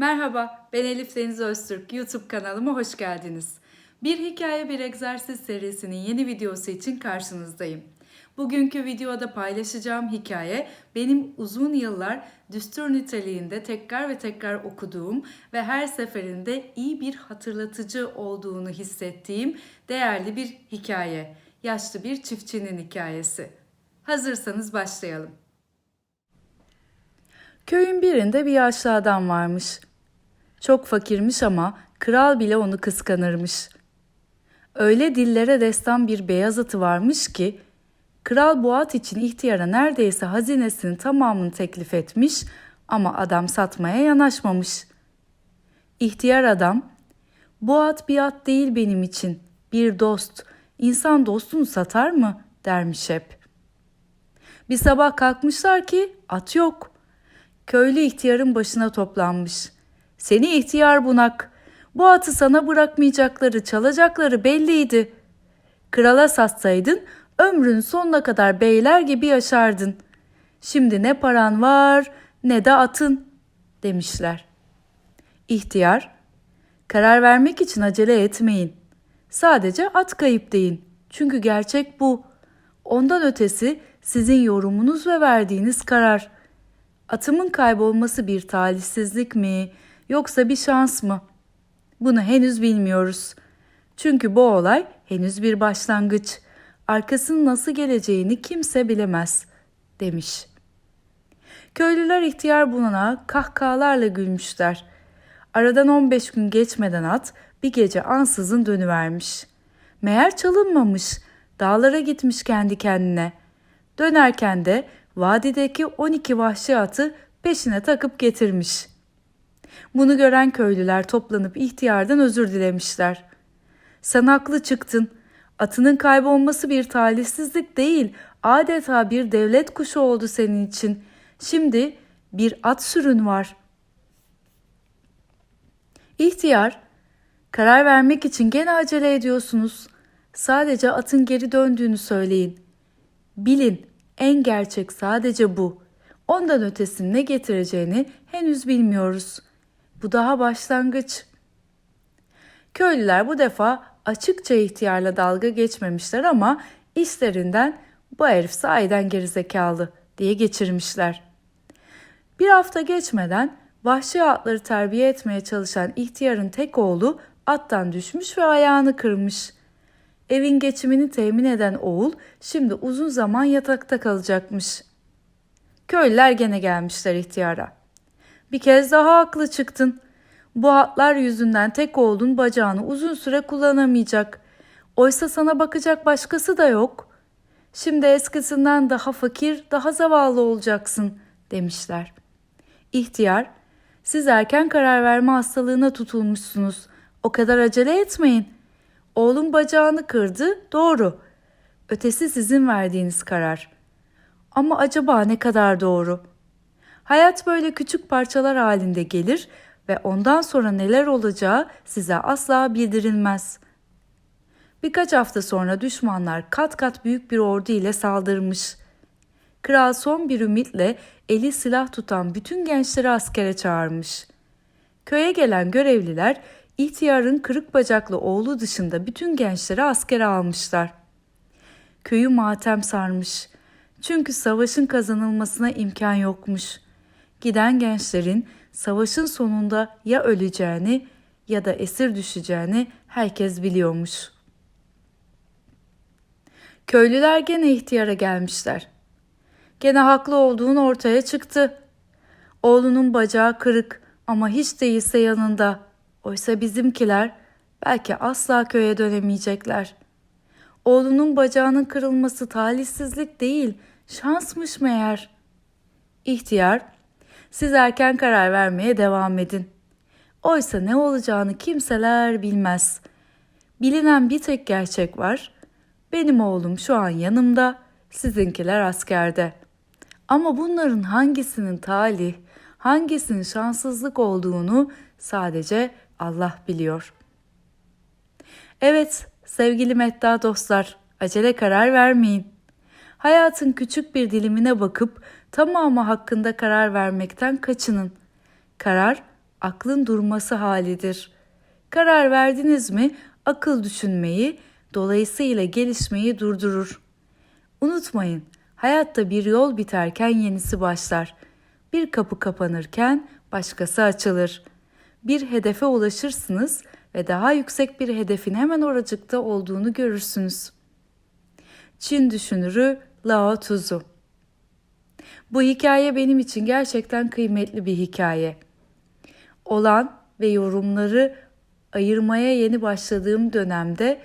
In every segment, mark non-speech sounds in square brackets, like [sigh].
Merhaba, ben Elif Deniz Öztürk. YouTube kanalıma hoş geldiniz. Bir Hikaye Bir Egzersiz serisinin yeni videosu için karşınızdayım. Bugünkü videoda paylaşacağım hikaye benim uzun yıllar düstur niteliğinde tekrar ve tekrar okuduğum ve her seferinde iyi bir hatırlatıcı olduğunu hissettiğim değerli bir hikaye. Yaşlı bir çiftçinin hikayesi. Hazırsanız başlayalım. Köyün birinde bir yaşlı adam varmış. Çok fakirmiş ama kral bile onu kıskanırmış. Öyle dillere destan bir beyaz atı varmış ki kral bu at için ihtiyara neredeyse hazinesinin tamamını teklif etmiş ama adam satmaya yanaşmamış. İhtiyar adam, bu at bir at değil benim için, bir dost, insan dostunu satar mı dermiş hep. Bir sabah kalkmışlar ki at yok. Köylü ihtiyarın başına toplanmış. Seni ihtiyar bunak. Bu atı sana bırakmayacakları, çalacakları belliydi. Krala satsaydın ömrün sonuna kadar beyler gibi yaşardın. Şimdi ne paran var ne de atın demişler. İhtiyar, karar vermek için acele etmeyin. Sadece at kayıp deyin. Çünkü gerçek bu. Ondan ötesi sizin yorumunuz ve verdiğiniz karar. Atımın kaybolması bir talihsizlik mi yoksa bir şans mı? Bunu henüz bilmiyoruz. Çünkü bu olay henüz bir başlangıç. Arkasının nasıl geleceğini kimse bilemez, demiş. Köylüler ihtiyar bulana kahkahalarla gülmüşler. Aradan 15 gün geçmeden at bir gece ansızın dönüvermiş. Meğer çalınmamış, dağlara gitmiş kendi kendine. Dönerken de vadideki 12 vahşi atı peşine takıp getirmiş. Bunu gören köylüler toplanıp ihtiyardan özür dilemişler. Sen haklı çıktın. Atının kaybolması bir talihsizlik değil, adeta bir devlet kuşu oldu senin için. Şimdi bir at sürün var. İhtiyar, karar vermek için gene acele ediyorsunuz. Sadece atın geri döndüğünü söyleyin. Bilin, en gerçek sadece bu. Ondan ötesini ne getireceğini henüz bilmiyoruz. Bu daha başlangıç. Köylüler bu defa açıkça ihtiyarla dalga geçmemişler ama işlerinden bu herif sahiden gerizekalı diye geçirmişler. Bir hafta geçmeden vahşi atları terbiye etmeye çalışan ihtiyarın tek oğlu attan düşmüş ve ayağını kırmış. Evin geçimini temin eden oğul şimdi uzun zaman yatakta kalacakmış. Köylüler gene gelmişler ihtiyara. Bir kez daha haklı çıktın. Bu atlar yüzünden tek oğlun bacağını uzun süre kullanamayacak. Oysa sana bakacak başkası da yok. Şimdi eskisinden daha fakir, daha zavallı olacaksın demişler. İhtiyar, siz erken karar verme hastalığına tutulmuşsunuz. O kadar acele etmeyin. Oğlum bacağını kırdı, doğru. Ötesi sizin verdiğiniz karar. Ama acaba ne kadar doğru? Hayat böyle küçük parçalar halinde gelir ve ondan sonra neler olacağı size asla bildirilmez. Birkaç hafta sonra düşmanlar kat kat büyük bir ordu ile saldırmış. Kral son bir ümitle eli silah tutan bütün gençleri askere çağırmış. Köye gelen görevliler ihtiyarın kırık bacaklı oğlu dışında bütün gençleri askere almışlar. Köyü matem sarmış. Çünkü savaşın kazanılmasına imkan yokmuş. Giden gençlerin savaşın sonunda ya öleceğini ya da esir düşeceğini herkes biliyormuş. Köylüler gene ihtiyara gelmişler. Gene haklı olduğun ortaya çıktı. Oğlunun bacağı kırık ama hiç değilse yanında. Oysa bizimkiler belki asla köye dönemeyecekler. Oğlunun bacağının kırılması talihsizlik değil, şansmış meğer. İhtiyar, siz erken karar vermeye devam edin. Oysa ne olacağını kimseler bilmez. Bilinen bir tek gerçek var. Benim oğlum şu an yanımda, sizinkiler askerde. Ama bunların hangisinin talih, hangisinin şanssızlık olduğunu sadece Allah biliyor. Evet sevgili medda dostlar, acele karar vermeyin. Hayatın küçük bir dilimine bakıp tamamı hakkında karar vermekten kaçının. Karar aklın durması halidir. Karar verdiniz mi akıl düşünmeyi, dolayısıyla gelişmeyi durdurur. Unutmayın, hayatta bir yol biterken yenisi başlar. Bir kapı kapanırken başkası açılır. Bir hedefe ulaşırsınız ve daha yüksek bir hedefin hemen oracıkta olduğunu görürsünüz. Çin düşünürü Lao Tzu Bu hikaye benim için gerçekten kıymetli bir hikaye. Olan ve yorumları ayırmaya yeni başladığım dönemde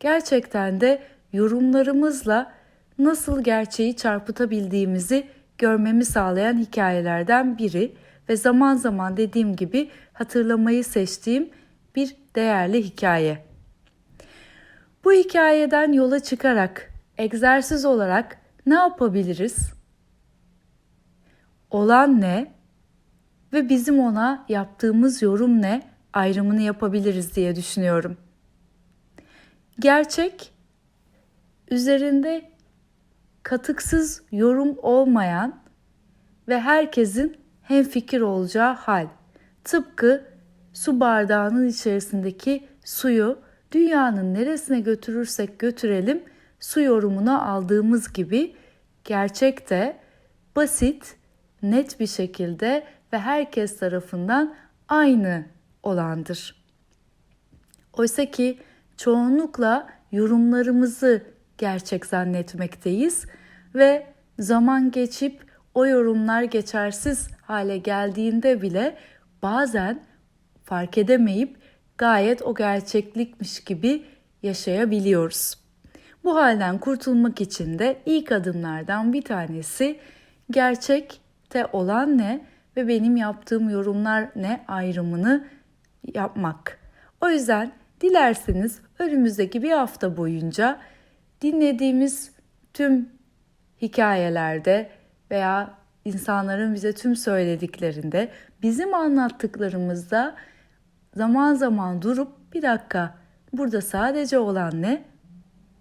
gerçekten de yorumlarımızla nasıl gerçeği çarpıtabildiğimizi görmemi sağlayan hikayelerden biri ve zaman zaman dediğim gibi hatırlamayı seçtiğim bir değerli hikaye. Bu hikayeden yola çıkarak egzersiz olarak ne yapabiliriz? Olan ne ve bizim ona yaptığımız yorum ne ayrımını yapabiliriz diye düşünüyorum. Gerçek üzerinde katıksız yorum olmayan ve herkesin hem fikir olacağı hal. Tıpkı su bardağının içerisindeki suyu dünyanın neresine götürürsek götürelim su yorumuna aldığımız gibi gerçek de basit, net bir şekilde ve herkes tarafından aynı olandır. Oysa ki çoğunlukla yorumlarımızı gerçek zannetmekteyiz ve zaman geçip o yorumlar geçersiz hale geldiğinde bile bazen fark edemeyip gayet o gerçeklikmiş gibi yaşayabiliyoruz. Bu halden kurtulmak için de ilk adımlardan bir tanesi gerçekte olan ne ve benim yaptığım yorumlar ne ayrımını yapmak. O yüzden dilerseniz önümüzdeki bir hafta boyunca dinlediğimiz tüm hikayelerde veya insanların bize tüm söylediklerinde bizim anlattıklarımızda zaman zaman durup bir dakika burada sadece olan ne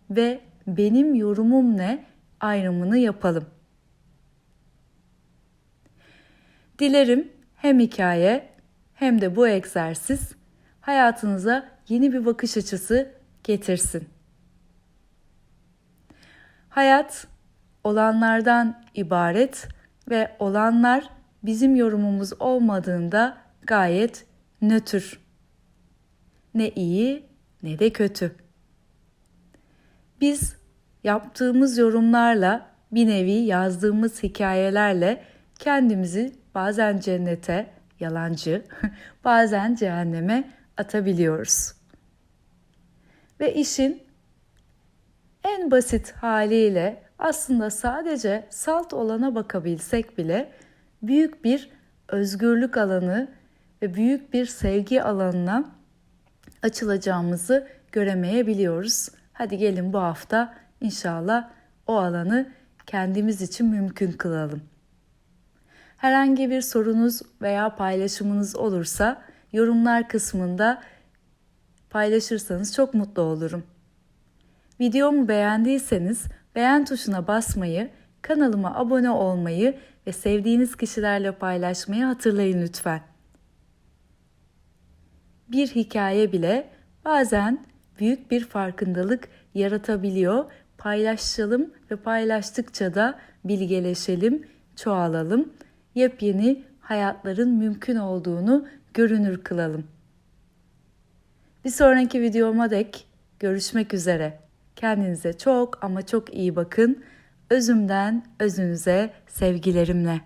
ve benim yorumum ne ayrımını yapalım. Dilerim hem hikaye hem de bu egzersiz hayatınıza yeni bir bakış açısı getirsin. Hayat olanlardan ibaret ve olanlar bizim yorumumuz olmadığında gayet nötr. Ne iyi ne de kötü. Biz yaptığımız yorumlarla bir nevi yazdığımız hikayelerle kendimizi bazen cennete, yalancı, [laughs] bazen cehenneme atabiliyoruz. Ve işin en basit haliyle aslında sadece salt olana bakabilsek bile büyük bir özgürlük alanı ve büyük bir sevgi alanına açılacağımızı göremeyebiliyoruz. Hadi gelin bu hafta inşallah o alanı kendimiz için mümkün kılalım. Herhangi bir sorunuz veya paylaşımınız olursa yorumlar kısmında paylaşırsanız çok mutlu olurum. Videomu beğendiyseniz beğen tuşuna basmayı, kanalıma abone olmayı ve sevdiğiniz kişilerle paylaşmayı hatırlayın lütfen. Bir hikaye bile bazen büyük bir farkındalık yaratabiliyor. Paylaşalım ve paylaştıkça da bilgeleşelim, çoğalalım. Yepyeni hayatların mümkün olduğunu görünür kılalım. Bir sonraki videoma dek görüşmek üzere. Kendinize çok ama çok iyi bakın. Özümden özünüze sevgilerimle.